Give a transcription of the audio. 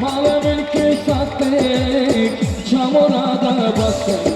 Mala belki sattık Çamura da bastık